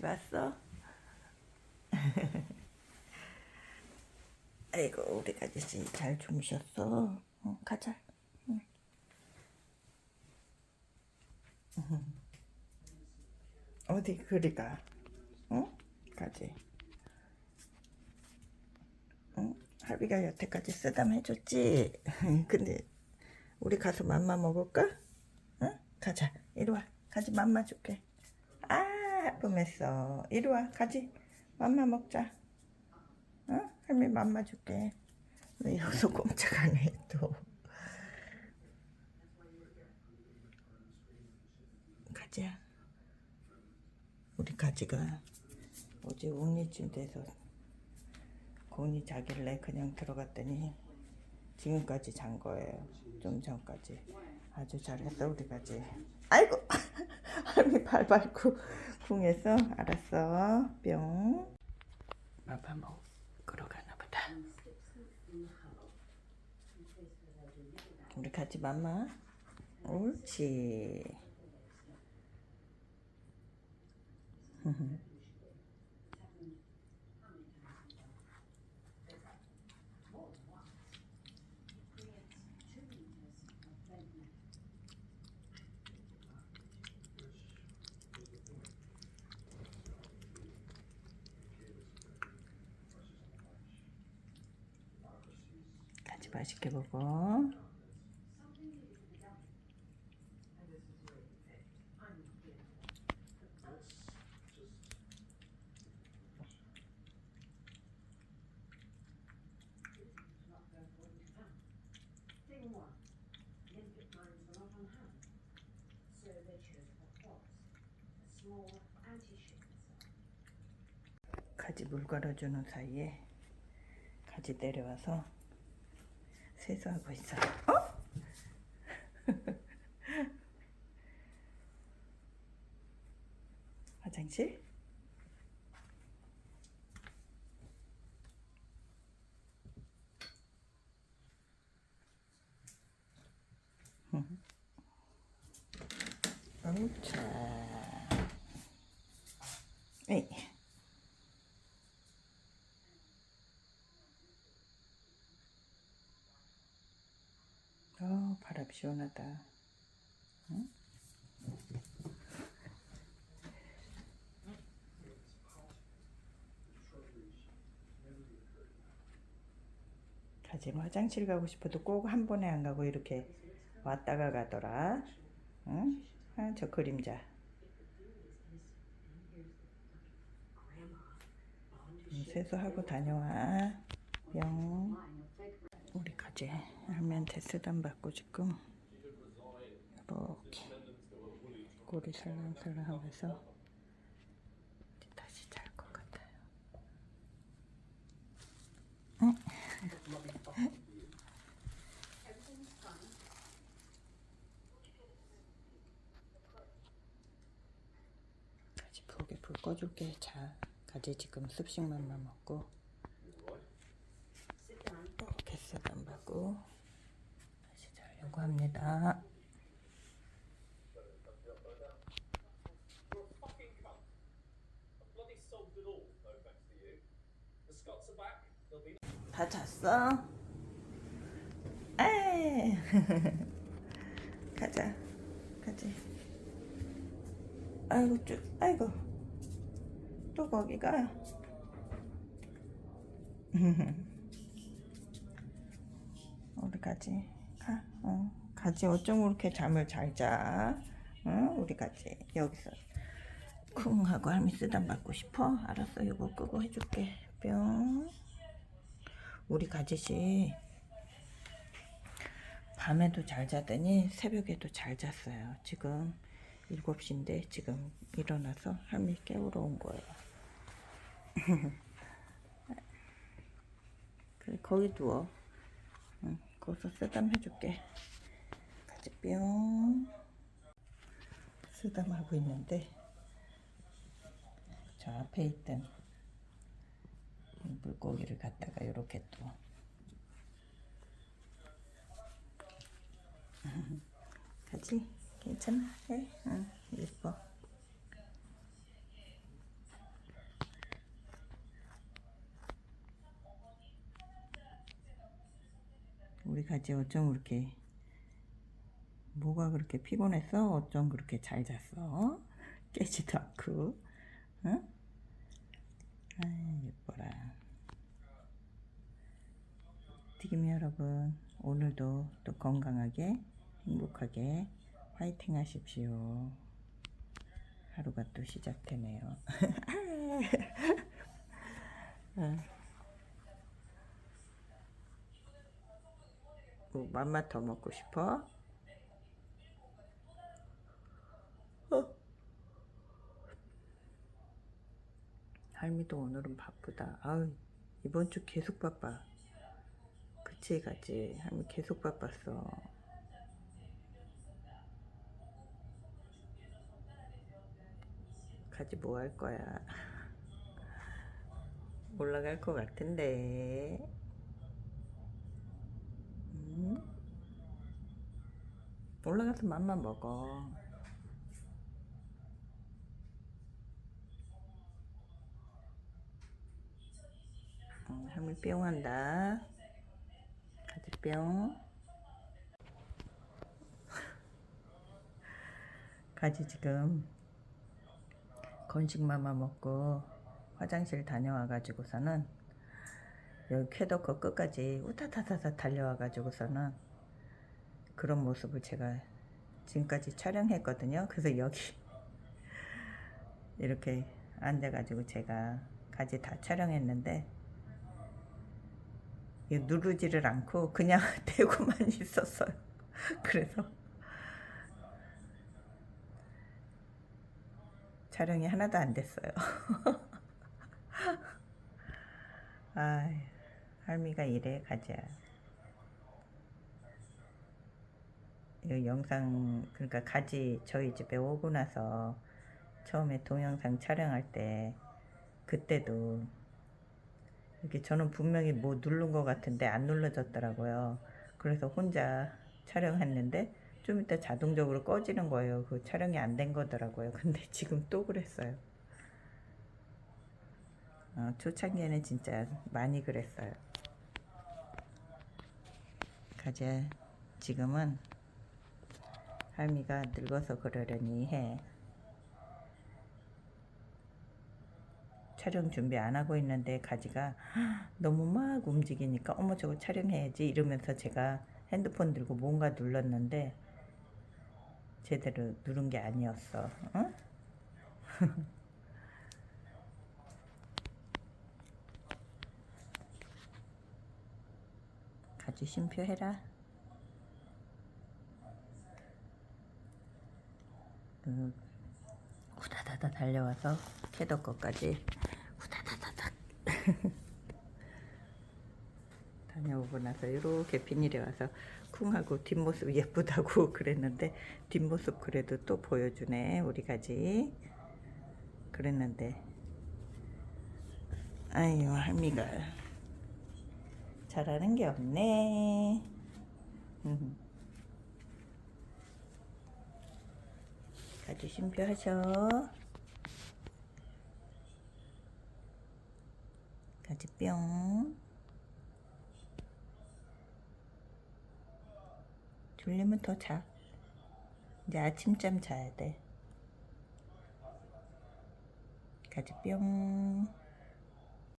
가지 왔어? 아이고 우리 가지씨 잘 주무셨어? 응, 가자. 응. 어디 그리 가? 응? 가지. 응? 할비가 여태까지 쓰담 해줬지. 근데 우리 가서 맘마 먹을까? 응? 가자. 이리 와. 가지 맘마 줄게. 아, 뿜했어. 이리 와. 가지. 맘마 먹자. 응? 할미 맘마 줄게. 왜 여기서 꼼짝 안 해, 또. 가지야. 우리 가지가 어제 옥리쯤 돼서 곤이 자길래 그냥 들어갔더니 지금까지 잔 거예요. 좀 전까지. 아주 잘했어, 우리 가지. 아이고! 할미 발 밟고 궁했어? 알았어. 뿅. 밥밥 먹으러 가나 보다. 우리 같이 맘마. 옳지. 맛있게 먹어. 가지 물 갈아주는 사이에 가지 내려와서 세수하고 있어. 어? 화장실? 자, 에이. 어, 바람 시원하다. 응? 뭐 화장실 가고 싶어도 꼭 한 번에 안 가고 이렇게 왔다가 가더라. 응? 아, 저 그림자. 응, 세수하고 다녀와. 뿅. 우리 가지 할머니한테 쓰담 받고 지금 이렇게 꼬리 설렁설렁 하면서 다시 잘 것 같아요. 응? 가지 부엌에 불 꺼줄게. 자, 가지 지금 습식만만 먹고 이렇게 쓰담 받고 자려고 합니다. 다 잤어? 에이 가자 가지 아이고 쭉 아이고 또 거기가 우리 가지 가 어. 가지 어쩜 그렇게 잠을 잘자 응? 우리 가지 여기서 쿵 하고 할미 쓰담 받고 싶어? 알았어 이거 끄고 해줄게 뿅 우리 가지씨 밤에도 잘 자더니 새벽에도 잘 잤어요. 지금 7시인데 지금 일어나서 할미 깨우러 온 거예요. 거기 누워. 응, 거기서 쓰담 해줄게. 가지 뿅. 쓰담하고 있는데 저 앞에 있던 물고기를 갖다가 이렇게 또. 가지? 괜찮아? 해? 응, 예뻐 우리 가지 어쩜 그렇게 뭐가 그렇게 피곤했어? 어쩜 그렇게 잘 잤어? 깨지도 않고 응? 아이 예뻐라 튀김이 여러분 오늘도 또 건강하게 행복하게 화이팅 하십시오 하루가 또 시작되네요 어. 뭐 맘마 더 먹고 싶어? 어. 할미도 오늘은 바쁘다. 아유, 이번 주 계속 바빠. 그치, 가지. 할미 계속 바빴어. 가지 뭐 할 거야? 올라갈 것 같은데. 음? 올라가서 맘만 먹어. 응, 할머니 뿅 한다. 가지 뿅. 가지 지금 건식마마 먹고 화장실 다녀와가지고서는 여기 쾌덕거 끝까지 우타타타타 달려와가지고서는 그런 모습을 제가 지금까지 촬영했거든요. 그래서 여기 이렇게 앉아가지고 제가 가지 다 촬영했는데 이 누르지를 않고 그냥 대고만 있었어요. 그래서 촬영이 하나도 안 됐어요. 아, 할미가 이래 가자. 이 영상 그러니까 가지 저희 집에 오고 나서 처음에 동영상 촬영할 때 그때도 이렇게 저는 분명히 뭐 누른 것 같은데 안 눌러졌더라고요. 그래서 혼자 촬영했는데 좀 이따 자동적으로 꺼지는 거예요. 그 촬영이 안 된 거더라고요. 근데 지금 또 그랬어요. 어, 초창기에는 진짜 많이 그랬어요. 가자. 지금은 할미가 늙어서 그러려니 해. 촬영 준비 안 하고 있는데 가지가 너무 막 움직이니까 어머 저거 촬영해야지 이러면서 제가 핸드폰 들고 뭔가 눌렀는데 제대로 누른 게 아니었어. 응? 가지 심표 해라. 그 후다다다 달려와서 캐더 거까지 후다다다닥 다녀오고 나서 이렇게 비닐에 와서 쿵하고 뒷모습 예쁘다고 그랬는데 뒷모습 그래도 또 보여주네 우리 가지. 그랬는데 아유 할미가 잘하는 게 없네 음. 가지 심표하셔 가지 뿅 졸리면 더 자. 이제 아침잠 자야 돼. 가지 뿅.